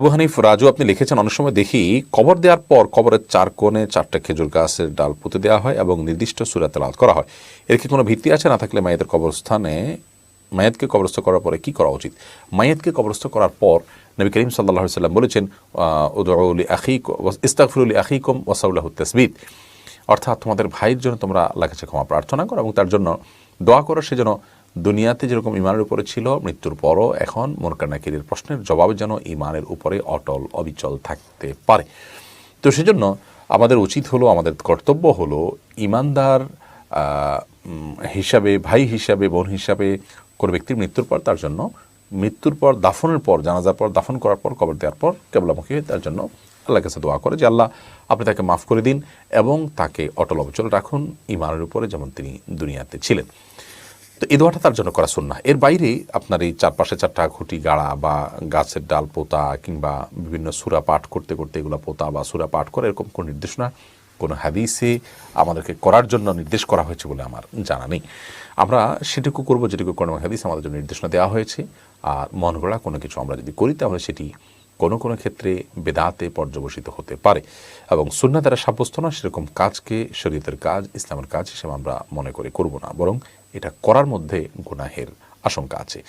আবু হানিফ, রাজু, আপনি লিখেছেন, অনেক সময় দেখি কবর দেওয়ার পর কবরের চার কোণে চারটা খেজুর গাছের ডাল পুঁতে দেওয়া হয় এবং নির্দিষ্ট সুরা তেলাওয়াত করা হয়। এর কি কোনো ভিত্তি আছে? না থাকলে মায়েদের কবরস্থানে মায়েতকে কবরস্থ করার পরে কি করা উচিত? মায়েতকে কবরস্থ করার পর নবী করিম সাল্লাহ সাল্লাম বলেছেন উদৌলি আখিক ইস্তাকফিরুলি আখিকম ওয়াসাউল্লাহ তসবিদ অর্থাৎ তোমাদের ভাইয়ের জন্য তোমরা আল্লাহ কাছে ক্ষমা প্রার্থনা করো এবং তার জন্য দোয়া করো সে যেন দুনিয়াতে যেরকম ইমানের উপরে ছিল, মৃত্যুর পরও এখন মোরকানাকিরের প্রশ্নের জবাবে যেন ইমানের উপরে অটল, অবিচল থাকতে পারে। তো সেজন্য আমাদের উচিত হলো, আমাদের কর্তব্য হলো ইমানদার হিসাবে, ভাই হিসাবে, বোন হিসাবে কোনো ব্যক্তির মৃত্যুর পর তার জন্য, মৃত্যুর পর, দাফনের পর, জানাজার পর, দাফন করার পর, কবর দেওয়ার পর, কেবলামুখী হয়ে তার জন্য আল্লাহর কাছে দোয়া করে যে, আল্লাহ, আপনি তাকে মাফ করে দিন এবং তাকে অটল অবচল রাখুন, ইমানের উপরে যেমন তিনি দুনিয়াতে ছিলেন। তো এই দোয়াটা তার জন্য করা সুন্না এর বাইরে আপনার এই চারপাশে চারটা খুঁটি গাড়া বা গাছের ডাল পোতা কিংবা বিভিন্ন সুরা পাঠ করতে করতে এগুলো পোতা বা সুরা পাঠ করা, এরকম কোনো নির্দেশনা কোনো হাদিসে আমাদেরকে করার জন্য নির্দেশ করা হয়েছে বলে আমার জানা নেই। আমরা সেটুকু করব, যেটুকু কোনো হাদিস আমাদের জন্য নির্দেশনা দেওয়া হয়েছে। আর মন গড়া কোনো কিছু আমরা যদি করি, তাহলে সেটি কোনো কোনো ক্ষেত্রে বেদাতে পর্যবসিত হতে পারে। এবং সুন্না দ্বারা সাব্যস্ত না সেরকম কাজকে, শরীয়তের কাজ, ইসলামের কাজ হিসেবে আমরা মনে করে করব না। বরং এটা করার মধ্যে গুনাহের আশঙ্কা আছে।